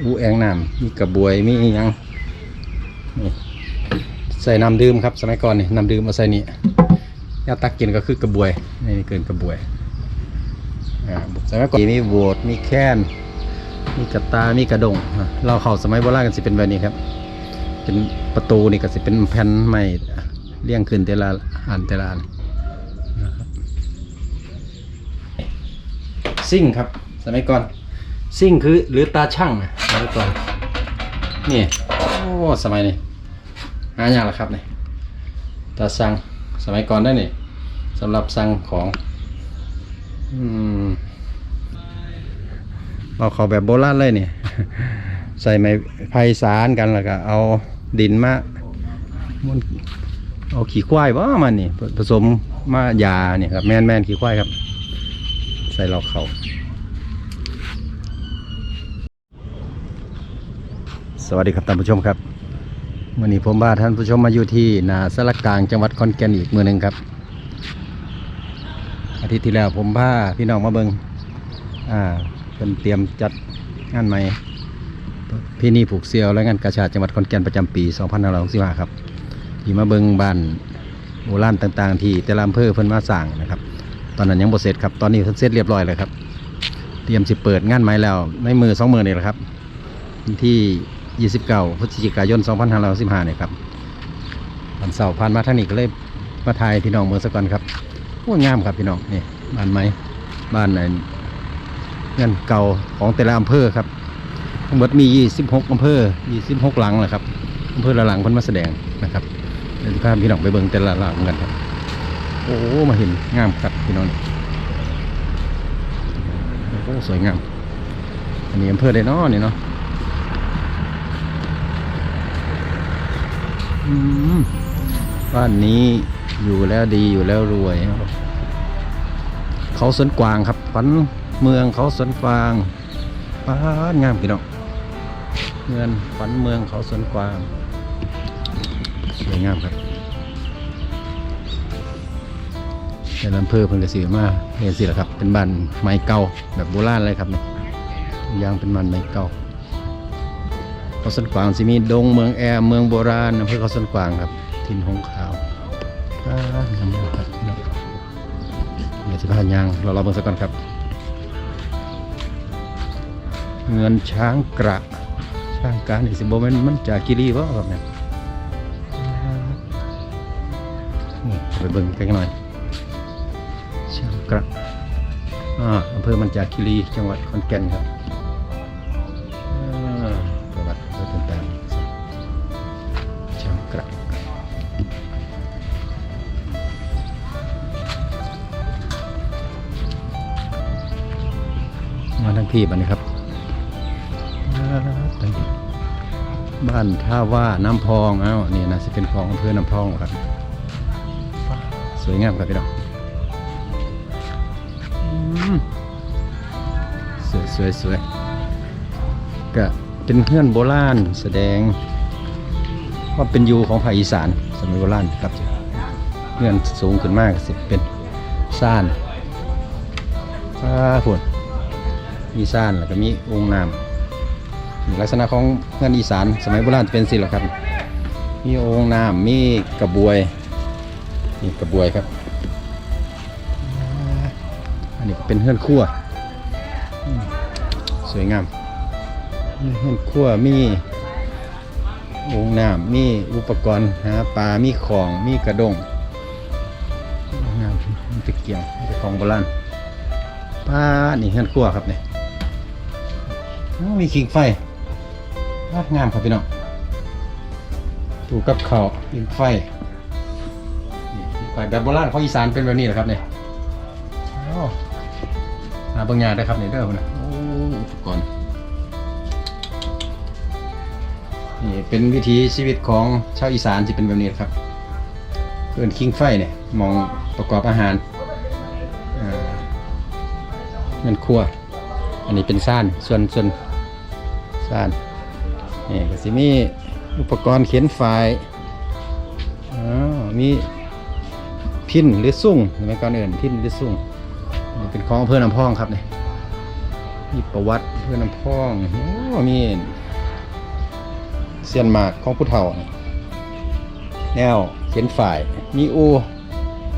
อูแองน้ำมีกระบวยมีอิหยังใส่น้ำดื่มครับสมัยก่อนนี่น้ำดื่มมาใส่นี่ยาตักกินก็คือกระบวยนี่เกินกระบวยอ่าสมัยก่อนมีโบสถ์มีแค้นมีกระตามีกระดงเราเข้าสมัยโบราณกันสิเป็นแบบนี้ครับ เป็นประตูนี่ก็สิเป็นแผ่นไม้เรียงขึ้นแต่ละอันแต่ละอันนะครับซิ่งครับสมัยก่อน ซิ่งคือหรือตาช่างนะสมัยก่อนนี่โอ้สมัยนี้หายากแล้วครับนี่ตาสั่งสมัยก่อนได้นี่สำหรับสั่งของอืมเราเขาแบบโบราณเลยนี่ใส่ไม้ไผ่สารกันแล้วก็เอาดินมามนเอาขี้ควายว่ามันนี่ผสมมายาเนี่ยครับแม่นแม่นขี้ควายครับ ใส่เราเขา สวัสดีครับท่านผู้ชมครับวันนี้ผมพาท่านผู้ชมมาอยู่ที่นาสารกลางจังหวัดขอนแก่นอีกมือหนึ่งครับ อาทิตย์ที่แล้วผมพาพี่น้องมาเบิงอ่าเป็นเตรียมจัดงานใหม่พี่นี่ผูกเซียวและงานกาชาจังหวัดขอนแก่นประจำปี2565ครับที่มาเบิงบ้านโบราณต่างๆ ที่แต่ละอำเภอเพิ่นมาสร้างนะครับ ตอนนั้นยังบ่เสร็จครับตอนนี้เพิ่นเสร็จเรียบร้อยแล้วครับ เตรียมสิเปิดงานใหม่แล้วในมือสองมือนี่แหละครับวันที่ 29พฤศจิกายน 2565เนี่ยครับวันเสาร์ผ่านมาทางนี้ก็เลยมาถ่ายพี่น้องเมืองสกอนครับโอ้งามครับพี่น้องนี่บ้านไม้บ้านไหนเงินเก่าของแต่ละอำเภอครับทั้งหมดมี 26อำเภอ 26 หลังแหละครับอำเภอละหลังเพิ่นมาแสดงนะครับเดี๋ยวพาพี่น้องไปเบิ่งแต่ละหลังกันครับ โอ้มาเห็นงามครับพี่น้องโอ้สวยงามอันนี้อำเภอได้เนาะนี่เนาะอืม บ้านนี้อยู่แล้วดีอยู่แล้วรวยครับเขาสวนกวางครับฝันเมืองเขาสวนกวางป้านงามพี่น้องเมืองฝันเมืองเขาสวนกวางสวยงามครับในอำเภอเพิ่นกสีมาเห็นสิละครับ เป็นบ้านไม้เก่าแบบโบราณเลยครับนี่ยางเป็นบ้านไม้เก่า เขาสวนกวางสิมีดงเมืองแอร์เมืองโบราณอำเภอเขาสวนกวางครับทินหงขาวอ่างามมากครับพี่น้องเดี๋ยวสิพายางเราเราเบิ่งสักก่อนครับ เงินช้างกระช้างการอีสิบ่แม่นมันจากกิรีบ่ครับเนี่ยนี่ไปเบิ่งกันหน่อยช่างกระอ่าอำเภอมันจากคีรีจังหวัดขอนแก่นครับ พี่บันนี้ครับอ่าบ้านท่าว่าน้ำพองเอ้านี่นะจะเป็นของอำเภอน้ำพองครับ สวยงามครับพี่น้องสวยสวยสวยก็เป็นเพื่อนโบราณแสดงว่าเป็นอยูของภาคอีสานสมัยโบราณครับเพื่อนสูงขึ้นมากสิเป็นซ่านฟ้าฝน มีซ่านแล้วก็มีองค์น้ำลักษณะของเพื่อนอีสานสมัยโบราณจะเป็นสิละครับ มีองค์น้ำมีกระบวยมีกระบวยครับ อันนี้เป็นเฮือนครัวสวยงามมีเฮือนครัวมีองค์น้ำมีอุปกรณ์หาปลา มีของมีกระดงงามมีตะเกียงต่ของโบราณป้านี่เฮือนครัวครับเนี่ย มีขิงไฟป้างามครับพี่น้องตู้กับข้าวขิงไฟคิงไฟแบบโบราณของอีสานเป็นแบบนี้แหละครับเนี่ยโอ้หาบางอย่างได้ครับในเด้อพุ่นนะโอ้อุปกรณ์นี่เป็นวิถีชีวิตของชาวอีสานที่เป็นแบบนี้ครับเกินคิงไฟเนี่ยมองประกอบอาหารอ่าเงินครัว อันนี้เป็นซ่านส่วนส่วน ซ่านนี่ก็สิมีอุปกรณ์เขียนไฟล์อ๋อมีพินหรือซุ่งสมัยก่อนเอื่นพินหรือซุ่งนี่เป็นของอำเภอน้ำพองครับเนี่ยมีประวัติอำเภอพื่อนน้ำพองโอ้มีเสียนหมากของผู้เฒ่าแนวเขียนฝ่าย มีอู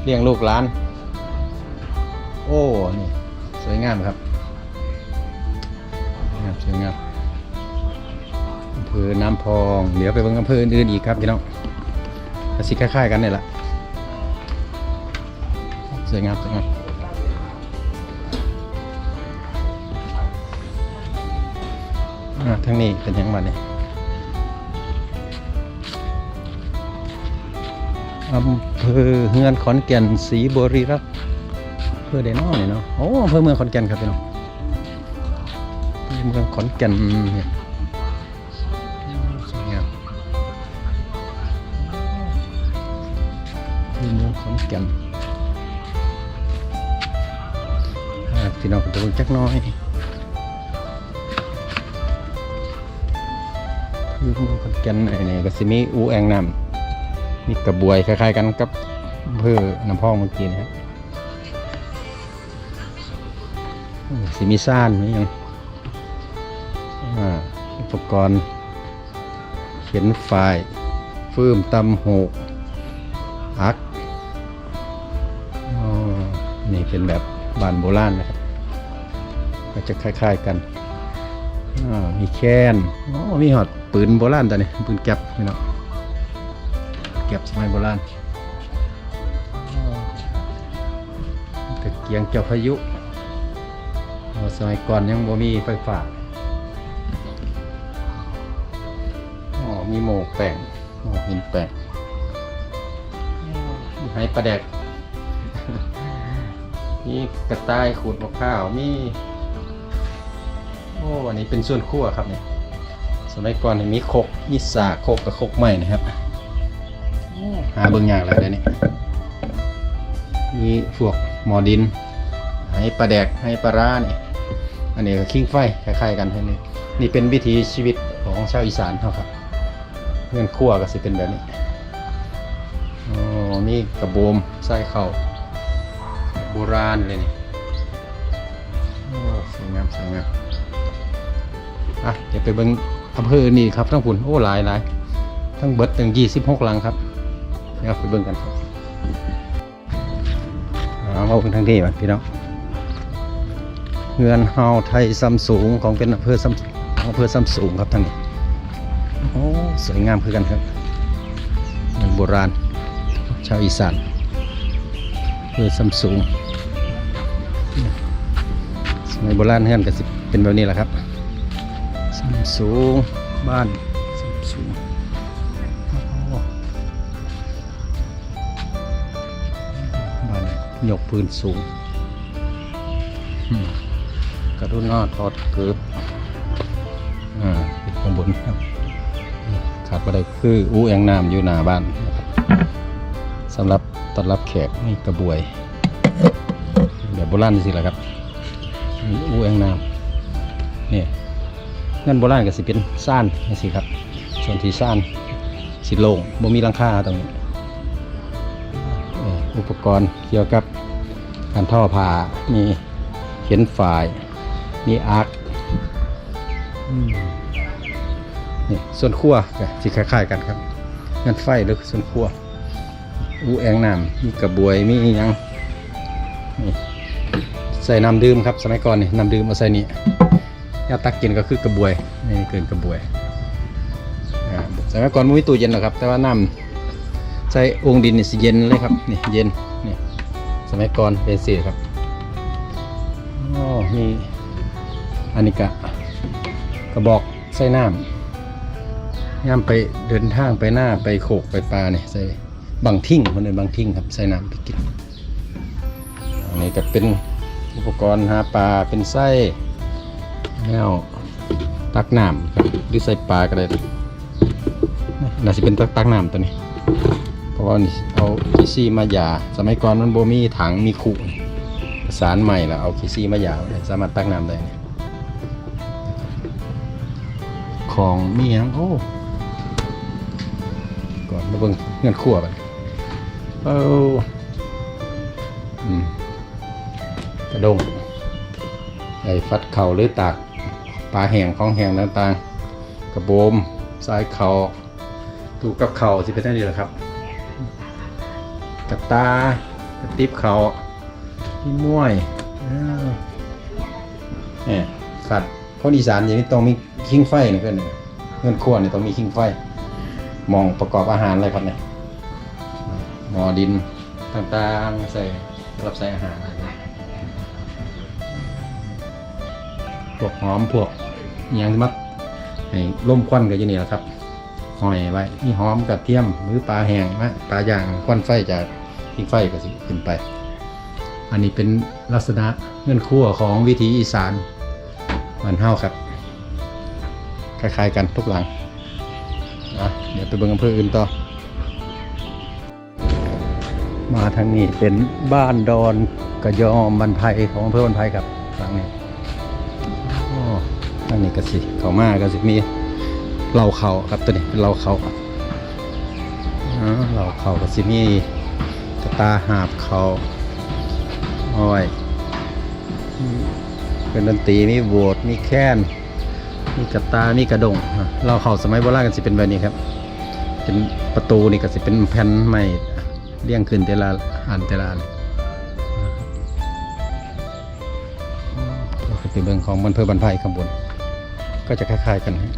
เลี้ยงลูกหลาน โอ้นี่สวยงามครับ สวยงามสวยงาม ภอน้ำพองเดี๋ยวไปเบิ่งอำเภออื่นๆอีกครับพี่น้องก็สิคล้ายๆกันนี่แหละสวยงามสวยงามอ่าทางนี้เป็นยังไงเนี่ยอำเภอเฮือนขอนแก่นศรีบุรีรักษ์อำเภอเดนอเนี่ยเนาะโอ้อำเภอเมืองขอนแก่นครับพี่น้องอำเภอเมืองขอนแก่นเนี่ย ก่นอ่าพี่น้องก็จะเบิ่งจักน้อยอยู่เมืองขอนแก่นไอ้นี่ก็สิมีอูแองน้ำมีกระบวยคล้ายๆกันกับอำเภอน้ำพองเมื่อกี้นะครับสิมีซ่านมีหยังอ่าอุปกรณ์ เขียนไฟล์ฟื้มตำโหกอัก เป็นแบบบ้านโบราณนะครับ ก็จะคล้าย ๆกันอ่ามีแค้นอ๋อมีหอดปืนโบราณตัวนี้ปืนแก็บนี่เนาะแก็บสมัยโบราณอ๋อตะเกียงเจ้าพายุอ๋อสมัยก่อนยังบ่มีไฟฟ้าอ๋อมีโหมกแป้งโหมกหินแป้งมีให้ปลาแดก มีกระต่ายขูดมะพร้าวมีโอ้อันนี้เป็นส่วนขั้วครับเนี่ยสมัยก่อนมีคกมีสากคกกับคกใหม่นะครับหาเบิ่งยากแล้วเดี๋ยวนี้มีพวกหมอดิน ให้ปลาแดกให้ปลาร้านี่อันนี้ก็คิงไฟคล้ายๆกันเท่านี้นี่เป็นวิถีชีวิตของชาวอีสานเขาครับเงินขั้วก็สิเป็นแบบนี้โอ้นี่กระโบมใส่เข่าว โบราณเลยนี่โอ้สวยงามสวยงามอะเดี๋ยวไปเบิ่งอำเภอนี่ครับทั้งผุนโอ้หลายหลายทั้งเบิดถึงยี่สิบหกหลังครับเดี๋ยวไปเบิ่งกันครับเอามาเบิ่งทางนี้ก่อนพี่น้องเฮือนเฮาไทยซัมสูงของเป็นอำเภอซัมอำเภอซัมสูงครับทางนี้โอ้สวยงามคือกันครับเมืองโบราณ ชาวอีสานอำเภอซัมสูง สมัยโบราณเฮือนก็สิเป็นแบบนี้แหละครับสัมสูงบ้านสัมสูงบ้านยกพื้นสูง กระดุนนอทอดเกือบอ่าติดข้างบนครับขาดไปได้คืออู้แองน้ำอยู่หน้าบ้านนะครับสำหรับต้อนรับแขกนี่กระบวยแบบโบราณสิแหละครับ อู้แองน้ำเนี่ยเงินโบราณก็สิเป็นซ่านนี่สิครับ ส่วนที่ซ่านสิโลงบ่มีหลังคาตรงนี้อุปกรณ์เกี่ยวกับการท่อผ้ามีเขียนฝาย มีอาร์คนี่ส่วนขั้วก็สิคล้ายๆกันครับเงินไฟหรือส่วนขั้วอูแองน้ำมีกระบวยมีอิหยัง ใส่น้ำดื่มครับสมัยก่อนนี่น้ำดื่มมาใส่นี่ยาตักกินก็คือกระบวยนี่เกินกระบวยสมัยก่อนมุ้ยตู้เย็นหรอกครับ แต่ว่าน้ำใส่องค์ดินนี่เย็นเลยครับนี่เย็นนี่สมัยก่อนเป็นสีครับโอ้มีอันนี้กะกระบอกใส่น้ำย่ำไปเดินทางไปหน้าไปโขกไปปลาเนี่ยใส่บางทิ้งคนอื่นบางทิ้งครับใส่น้ำไปกินอันนี้ก็เป็น อุปกรณ์หาปลาเป็นไส้แล้วตักน้ำครับหรือใส่ปลาก็ได้น่าจะเป็นตักตักน้ำตัวนี้ เพราะว่านี่เอาคีซี่มาหยา สมัยก่อนมันโบมีถังมีขุประสานใหม่แล้วเอาคีซี่มาหยาสามารถตักน้ำได้ของมียังโอ้ก่อนมาเบิ่งเงินขั้วไปเอ้าอืม ดงไอ้ฟัดเข่าหรือตากปลาแห้งของแห้งต่างๆ กระโบมสายเขาตูกับเข่าสิเป็นได้ดีแหละครับกระตากระติบเขาพี่ม้วยเนี่ยขัดคนอีสานอย่างนี้ต้องมีคิงไฟนะเพื่อนเงินครัวเนี่ยต้องมีคิงไฟ มองประกอบอาหารอะไรครับเนี่ยหมอดินต่างๆใส่รับใส่อาหารอะไร พวกหอมพวกอิหยังมักให้ล่มควันกันอยู่นี่แหละครับหอยไว้มีหอมกระเทียมหรือปลาแห้งมะปลาย่างควันไฟจากทิ้งไฟก็สิขึ้นไป อันนี้เป็นลักษณะเงื่อนขั้วของวิถีอีสานบ้านเฮาครับคล้ายๆกันทุกหลังอะเดี๋ยวไปเบิ่งอำเภออื่นต่อ มาทางนี้เป็นบ้านดอนกระยอมบันไพของอำเภอบันไพครับหลังนี้ อันนี้ก็สิเขามาก็สิมีเหล่าเขาครับตัวนี้เป็นเหล่าเขาเหล่าเขาก็สิมีกระตาหาบเขาอ้อย เป็นดนตรีมีโบสถ์มีแค้นมีกระตามีกระดงเหล่าเขาสมัยโบราณกันสิเป็นแบบนี้ครับ เป็นประตูนี่ก็สิเป็นแผ่นไม้เรียงขึ้นแต่ละอันแต่ละอันก็เป็นเบื้องของบรรเพอบรรพายข้างบน ก็จะคล้าย ๆ กันฮะ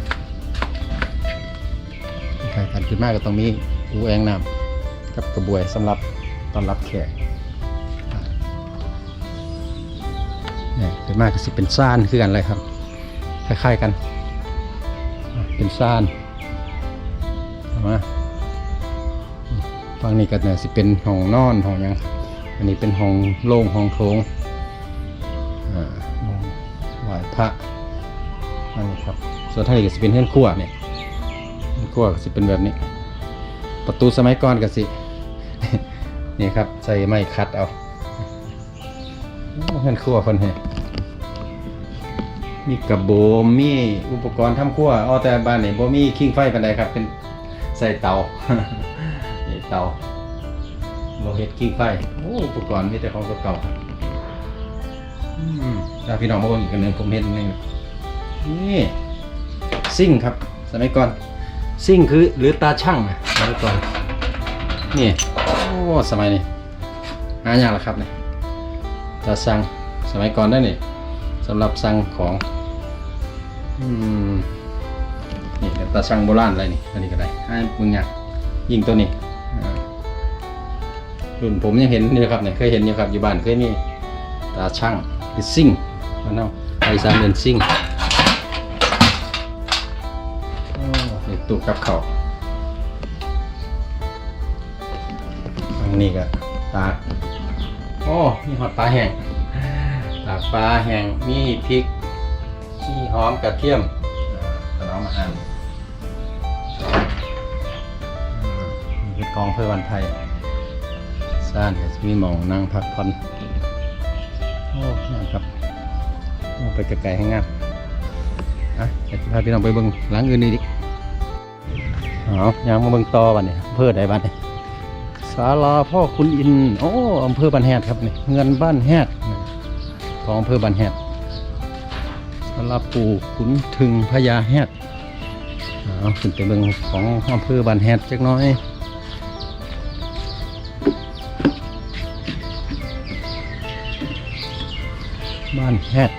คล้ายๆกันคือมากก็ต้องมีอูแองน้ำกับกระบวยสำหรับต้อนรับแขกเนี่ยเป็นมากก็สิเป็นซ่านคือกันเลยครับ คล้ายๆกัน เป็นซ่านเอามาฝั่งนี้ก็เนี่ยสิเป็นห้องนอนห้องยังอันนี้เป็นห้องโล่งห้องโถงอ่าไหว้พระ ส่วนทางนี้ก็สิเป็นเฮือนครัวเนี่ยเฮือนครัวก็สิเป็นแบบนี้ ประตูสมัยก่อนก็สินี่ครับใส่ไม้คัดเอาโอ้เฮือนครัวคนเฮ้มีกระโบมมีอุปกรณ์ทำครัวอ๋อแต่บ้านนี่บ่มีคิงไฟปานใดครับเป็นใส่เตานี่เตาบ่เฮ็ดคิงไฟอ,อุปกรณ์มีแต่ของเก่าๆครับอืมถ้าพี่น้องมาเบิ่งอีกอันหนึ่งผมเห็นนึ่งนี่ ซิ่งครับ สมัยก่อน ซิ่งคือหรือตาช่างนะสมัยก่อนนี่โอ้สมัยนี้หายากแล้วครับเนี่ยตาสั่งสมัยก่อนได้นี่สำหรับสั่งของอืมนี่ตาช่างโบราณอะไรนี่อันนี้ก็ได้ให้มึงอยากยิงตัวนี้รุ่นผมยังเห็นนี่นะครับเนี่ยเคยเห็นอยู่ครับอยู่บ้านเคยมีตาช่างคือซิ่งมันเอาไอซานเป็นซิ่ง ตู้กับเขาวอันนี้ก็ตากโอ้มีหอดปลาแห้งตากปลาแห้งมีพริกมีหอมกระเทียมอ่าเราเอามาหั่นอืมนี่คือกองเพื่อวันไทยซ่านก็จะมีหมองนั่งพักผ่อนโอ้นะครับโอ้ไปไกลๆให้งามอะเดี๋ยวจะพาพี่น้องไปเบิ่งหลังอื่นอีกดิ เอายางมาเบิ่งต่อบัดเนี่ยอำเภอใดบัดเนี่ยศาลาพ่อคุณอิน โอ้อำเภอบ้านแฮดครับเนี่ยเงินบ้านแฮดของอำเภอบ้านแฮดศาลาปู่ขุนถึงพญาแฮดเอาขึ้นไปเบิ่งของอำเภอบ้านแฮดจักน้อยบ้านแฮด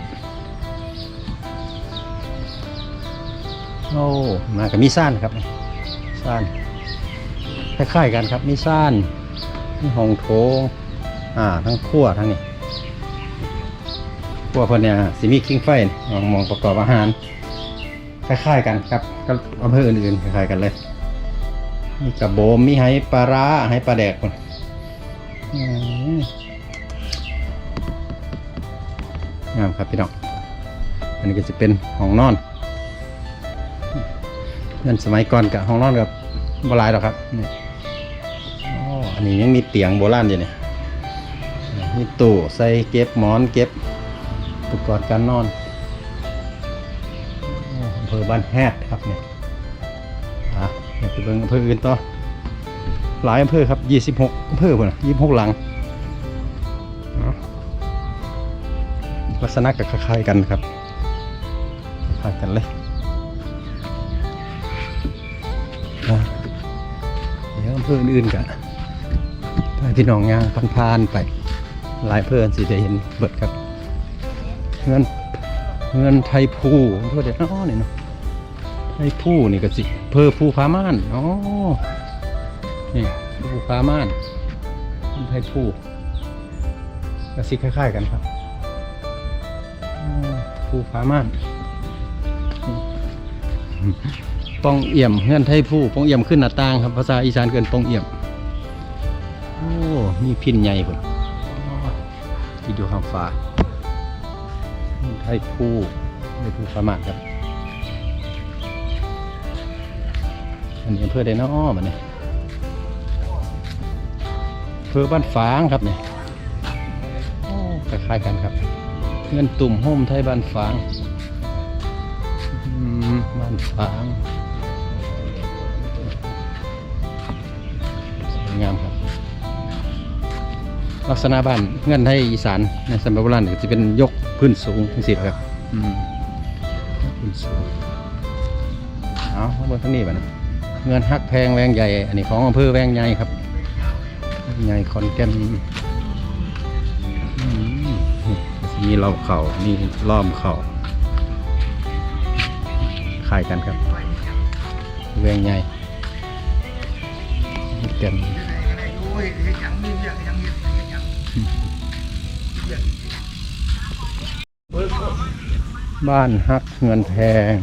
โอ้มากับมีซ่านครับ ซานคล้ายๆกันครับ มีซ่านมีห้องโถงอ่าทั้งครัวทั้งนี้ครัวเพิ่นเนี่ยสิมีคิงไฟมองมองประกอบอาหาร คล้ายๆกันครับก็อำเภออื่นๆคล้ายๆกันเลยมีกระโบมมีไหปลาร้าไหปลาแดกคนงามครับพี่น้องอันนี้ก็จะเป็นห้องนอนเงินสมัยก่อนกับห้องนอนกับ โบราณหรอกครับนี่อ๋ออันนี้ยังมีเตียงโบราณอยู่เนี่ยมีตู้ใส่เก็บหมอนเก็บอุปกรณ์การนอนโอ้อำเภอบ้านแฮดครับเนี่ยอะเดี๋ยวไปเบิ่งอำเภออื่นต่อหลายอำเภอครับ 26อำเภอพุ่นน่ะ26หกหลังลักษณะก็คล้ายๆกันครับคล้ายกันเลย เดี๋ยวอำเภออื่นกันถ้าพี่น้องย่างผ่านๆไปหลายเพื่อนสิได้เห็นเบิดครับเงินเงินไทยภูเพื่อเด็ดน้อเนี่ยเนาะไทยภูนี่ก็สิเพอภูพาม่านอ๋อนี่ภูพาม่านเงินไทยภูก็สิคล้ายๆกันครับอ๋อภูพาม่าน ปองเอี่ยมเงื่อนไทยผู้ปองเอี่ยมขึ้นหน้าต่างครับภาษาอีสานเกินปองเอี่ยมโอ้มีพินใหญ่พุ่นที่ดูข้างฟ้าไทยผู้ในผู้ประมาทครับอันนี้อำเภอไดเนาะมันเนี่ยอำเภอบ้านฝางครับเนี่ยคล้ายๆกันครับเงื่อนตุ่มโฮมไทยบ้านฝางบ้านฝาง งามครับ ลักษณะบ้านเงื่อนไทยอีสานในสมัยโบราณก็จะเป็นยกพื้นสูงทั้งสิครับอืมยกพื้นสูงเอาข้างบนทั้งนี้บ้านะเงื่อนฮักแพงแวงใหญ่ อันนี้ของอำเภอแวงใหญ่ครับแวงใหญ่ขอนแก่นอืมนี่มีเหล่าเข่ามีล้อมเข่าขายกันครับเวียงใหญ่ เกันบ้านฮักเงินแพง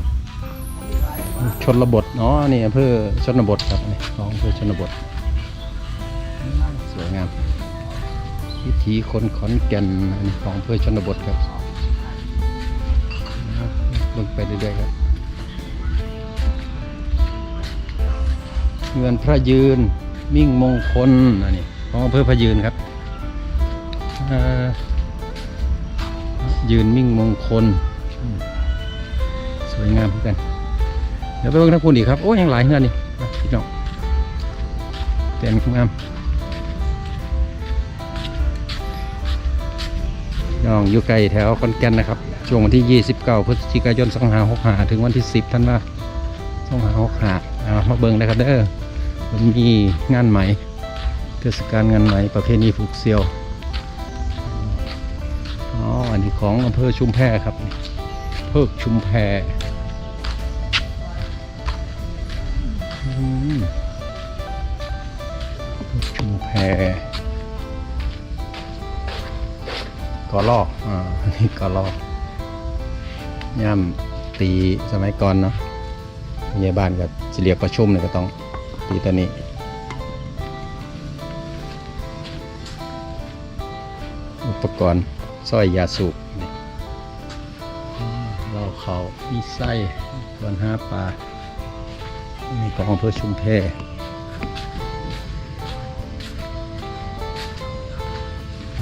ชนบทเนาะนี่อำเภอชนบทครับนี่ของอำเภอชนบท สวยงามวิถีคนขอนแก่นอันนี้ของอำเภอชนบทครับเบิ่งไปเรื่อยๆครับ เงินพระยืน มิ่งมงคลอันนี้ของอำเภอพยืนครับยืนมิ่งมงคล สวยงามเหมือนกัน เดี๋ยวไปเบิ่งทั้งคุณอีกครับ โอ้ยังหลายเงินนี่พี่น้องเต็นงามน้องอยู่ไกลแถวคอนแก่นนะครับ ช่วงวันที่ 29 พฤศจิกายน 2565 ถึงวันที่ 10ธันว่า2565เอามาเบิ่งนะครับเด้อ มีงานไหมเทศกาลงานไหมประเพณีผูกเซียวอ๋ออันนี้ของอำเภอชุมแพครับเพิกชุมแพเพิกชุมแพกอลอกอ่าอันนี้กอลอกย่ำตีสมัยก่อนเนาะยายบ้าลกับเรียกประชุมเนี่ยก็ต้อง ตีตัวนี้ อุปกรณ์สร้อยยาสูบเราเขามีไส้ส่วนห้าปลานี่ของอำเภอชุมแพ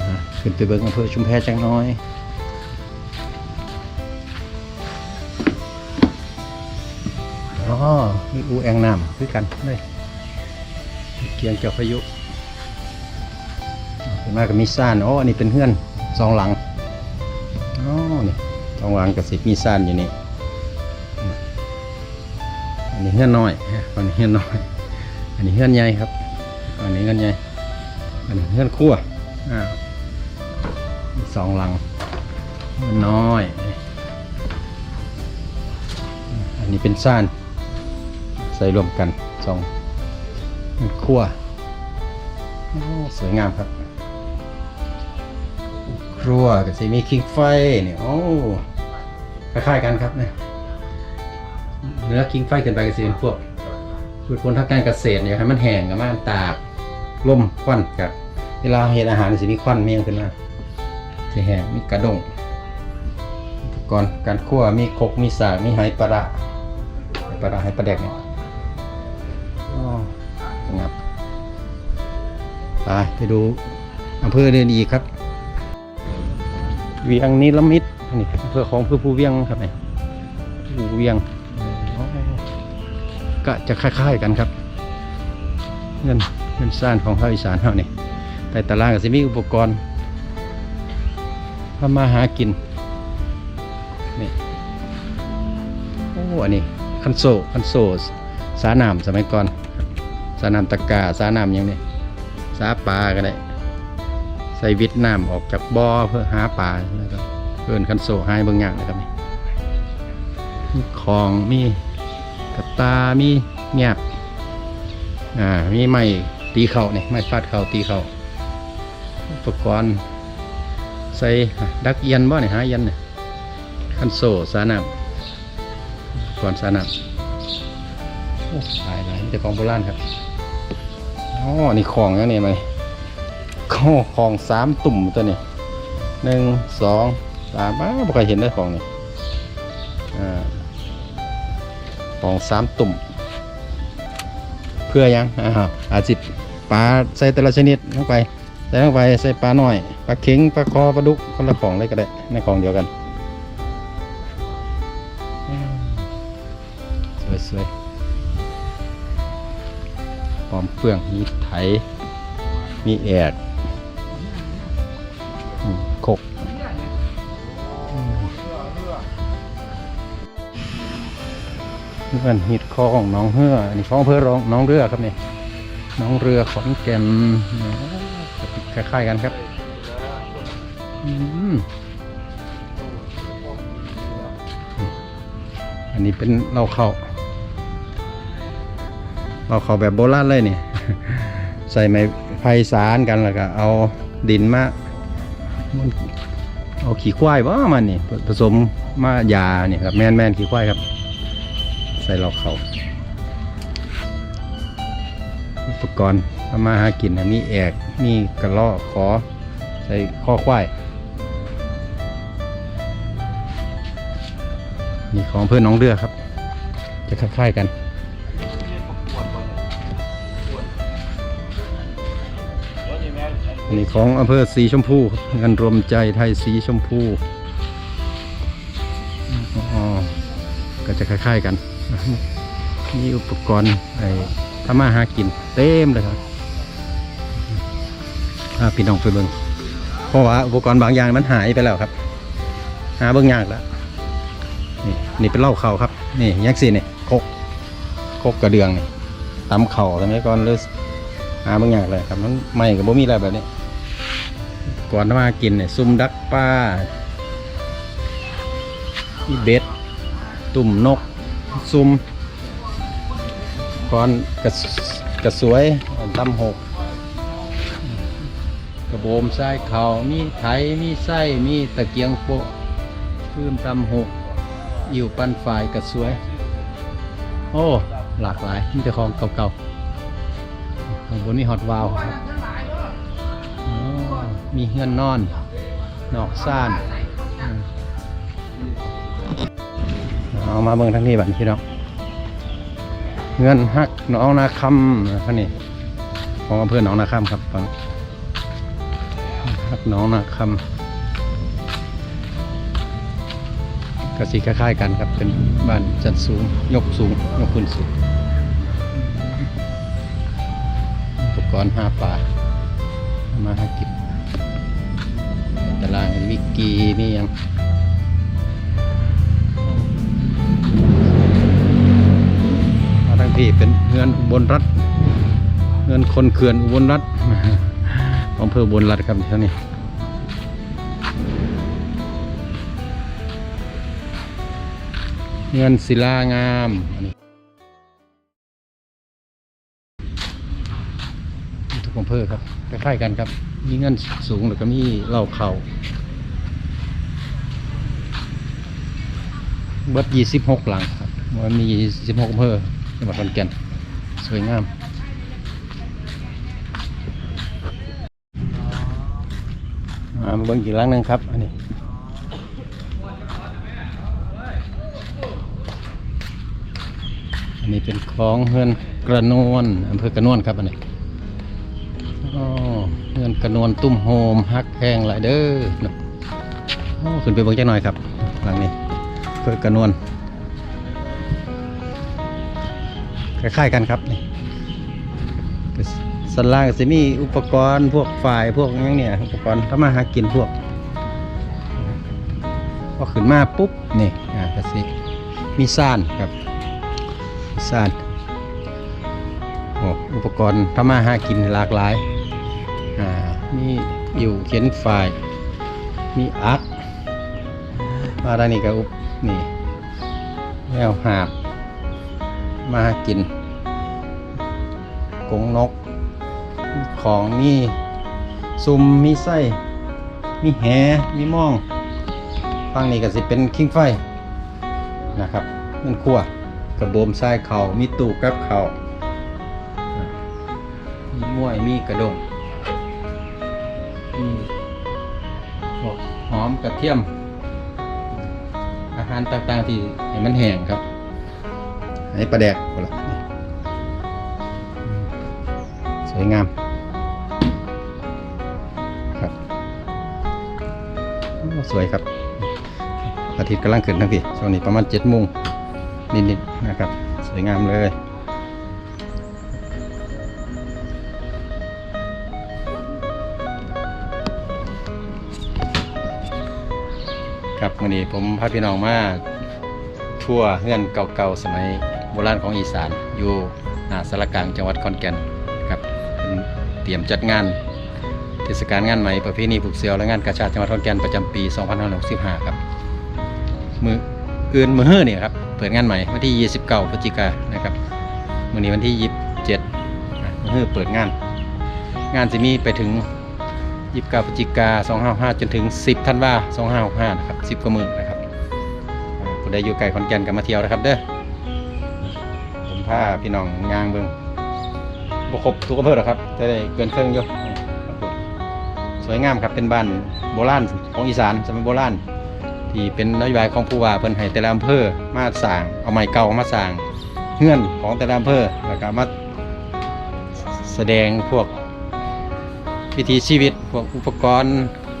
อ่าขึ้นไปเบิ่งอำเภอชุมแพจังน้อยอ๋อมีอูแองน้ำคือกันเลย เกียงเจ้าพายุเป็นมากกับมีซ่านอ๋ออันนี้เป็นเฮือนสองหลังอ๋อนี่สองหลังกับสิบมีซ่านอยู่นี่อันนี้เฮือนน้อยอันนี้เฮือนน้อย อันนี้เฮือนใหญ่ครับ อันนี้เฮือนใหญ่อันนี้เฮือนครั่วอ่ามีสองหลังเฮือนน้อย อันนี้เป็นซ่าน ใส่รวมกันสอง ครัวโอ้สวยงามครับ ครัวก็จะมีคิงไฟเนี่ยโอ้คล้ายๆกันครับเนี่ยเนื้อคิงไฟขึ้นไปก็จะเป็นพวกพืชผลทางการเกษตรเนี่ยให้มันแห้งกับมันตากลมควันกับเวลาเห็นอาหารจะมีควันเมียงขึ้นมาจะแห้งมีกระดงอุปกรณ์การคั่วมีครกมีสากมีไหปลาร้าไหปลาร้าไหปลาแดกเนี่ย ไปไปดูอำเภอเดินอีกครับ เวียงนิรมิตนี่อำเภอของอำเภอภูเวียงครับเนี่ยภูเวียงอ๋อก็จะคล้ายๆกันครับเงินเงินซ่านของภาคอีสานเท่านี่แต่ตารางก็จะมีอุปกรณ์ทำมาหากินนี่อันนี้คันโซคันโซสาน้ำสมัยก่อน สาน้ำตะกร้าสาน้ำหยังนี่ สาปลาก็ได้ใส่วิทน้ำออกจากบ่อเพื่อหาปลาแล้วก็เอินคันโซหายบางอย่างนะครับนี่มีของมีกระตามีเงียบอ่ามีไม้ตีเข่าเนี่ยไม้ฟาดเข่าตีเข่าอุปกรณ์ใส่ดักเอียนบ่เนี่ยหาเอียนเนี่ยคันโซสาน้ำอุปกรณ์สาน้ำโอ้หลายหลายมีแต่ของโบราณครับ อ๋อนี่ของแล้วเนี่ยไหมข้อของสามตุ่มตัวนี้หนึ่งสองสามอ้าวบ่เคยเห็นได้ของนี่อ่าของสามตุ่ม เพื่อยังอ้าวอาจิตปลาใส่แต่ละชนิดลงไปใส่ลงไปใส่ปลาหน่อยปลาเข็งปลาคอปลาดุกคนละของเลยก็ได้ในของเดียวกัน ๆพร้อมเปลืองมีไถ มีแอกอืมขกอืมนี่เป็นหิดคอของน้องเฮืออันนี้ของเพื่อรองน้องเรือครับนี่น้องเรือขอนแก่นคล้ายๆกันครับอันนี้เป็นเหล้าเข้าเหล้าเข้าแบบโบราณเลยนี่ ใส่ไม้ไผ่สารกันแล้วก็เอาดินมามนเอาขี้ควายว่ามันนี่ผสมมายาเนี่ยครับแม่นแม่นขี้ควายครับ ใส่เหลอกเขาอุปกรณ์ทำมาหากินนะมีแอกมีกระรอกขอ ใส่ข้อควายนี่ของเพื่อนน้องเรือครับ จะคล้ายๆกัน นนี้ของอำเภอสีชมพูครับงานรวมใจไทยสีชมพูอ๋อก็จะคล้ายๆกันมีอุปกรณ์ไอ้ทำมาหากินเต็มเลยครับพาพี่น้องไปเบิ่งเพราะว่าอุปกรณ์บางอย่างมันหายไปแล้วครับ หาเบิ่งยากแล้วนี่นี่เป็นเล้าเข่าครับ นี่ยักษ์สินี่คกคกกระเดืองนี่ตำเข่าสมัยก่อนเลยหาเบางยางเลยครับมันไม่กับบ่มีอะไรแบบนี้ ก่อนมากินเนี่ยซุ่มดักปลาอีเบ็ด ตุ่มนก ซุ่มก่อนกระกระสวยตำหก กระโบมไส้เขามีไถมีไส้มีตะเกียงโปะพื้นตำหกอิ่วปันฝ่ายกระสวย โอ้ หลากหลายมีแต่ของเก่าๆข้างบนนี่ฮอตวาวครับ มีเฮือนนอน นอกซ่านเอามาเบิ่งทั้งนี้บัดพี่น้องเฮือนฮักหน้องนาคำนะครับนี่ของอำเภอหนองนาคำครับฟังฮักหน้องนาคำกระสีคล้ายๆกันครับเป็นบ้านจัดสูงยกสูงยกขึ้นสูงอุปกรณ์ห้าปลาเอามาหากิน ตารางวิกกี้นี่ยังมาทั้งที่เป็นเงินอุบนรัฐเงินคนเขื่อนอุบลรัฐอำเภออุบนรัฐครับท่านี้เงินศิลางามอันนี้ อำเภอครับคล้ายๆกันครับ มีเงินสูงแล้วก็มีเหล่าเขาเบิดยี่สิบหกหลังครับมันมียี่สิบหกอำเภอจังหวัดขอนแก่นสวยงามมาเบิ่งอีกหลังนึ่งครับ อันนี้อันนี้เป็นของเฮือนกระนวนอำเภอกระนวนครับอันนี้ กระนวลตุ้มโฮมฮักแพงหลายเด้อขึ้นไปเบิ่งจักหน่อยครับหลังนี้เพื่อกระนวลคล้ายๆกันครับนี่สันล่างก็จะมีอุปกรณ์พวกฝ่ายพวกหยังเนี่ยอุปกรณ์ทำมาหากินพวกพอขึ้นมาปุ๊บนี่อ่ากระสิมีซ่านครับซ่านอ้อุปกรณ์ทำมาหากินหลากหลายอ่า มีอยู่เขียนไฟล์ มีอักมาด้านนี้ก็อุปนี่แนวหาบ มากิน กงนก ของมีซุมมีไส้ มีแห มีม่องฟังนี้ก็สิเป็นคิงไฟนะครับนั่นขั้วกระโบมทรายเขามีตูกับเขามีม้วยมีกระดง หอมกระเทียม อาหารต่างๆที่ให้มันแห้งครับให้ปลาแดกพอละนี่สวยงามครับสวยครับอาทิตย์กำลังขึ้นทั้งพี่ช่วงนี้ประมาณเจ็ดโมงนิดๆนะครับ สวยงามเลย วันนี้ผมพาพี่น้องมาทั่วร์เฮือนเก่าๆสมัยโบราณของอีสาน อยู่หน้าสารกลางจังหวัดขอนแก่นครับเตรียมจัดงานเทศกาลงานใหม่ประเพณีผูกเสี่ยวและงานกาชาติจังหวัดขอนแก่นประจำปี 2565 ครับมืออื่นมือเฮ้อเนี่ยครับเปิดงานใหม่วันที่ 29พฤศจิกายนนะครับมือนี้วันที่ 27อะมือเฮ้อเปิดงาน งานจะมีไปถึง 29พฤศจิกา255จนถึง10ธันวา2565นะครับ10กว่ามือนะครับผู้ใดอยู่ไกลขอนแก่นก็มาเที่ยวนะครับเด้อผมพาพี่น้องยางเบิงบ่ครบทุกอำเภอหรอครับจะได้เกินเครื่องอยู่สวยงามครับเป็นบ้านโบราณของอีสานสมัยโบราณที่เป็นนโยบายของผู้ว่าเพิ่นให้แต่ละอำเภอมาสร้างเอาไม้เก่ามาสร้างเฮือนของแต่ละอำเภอแล้วก็มาแสดงพวก วิถีชีวิตพวกอุปกรณ์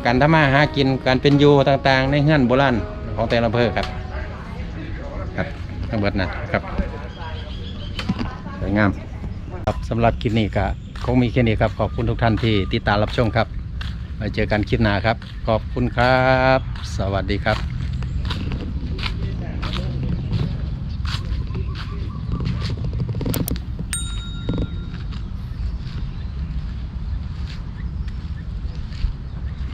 การทำมาหากินการเป็นอยู่ต่างๆ ในเฮือนโบราณของแต่ละอำเภอครับ ครับทั้งหมดนะครับสวยงามครับสำหรับคลิปนี้ก็คงมีแค่นี้ครับ ขอบคุณทุกท่านที่ติดตามรับชมครับไว้เจอกันคลิปหน้าครับ ขอบคุณครับ สวัสดีครับ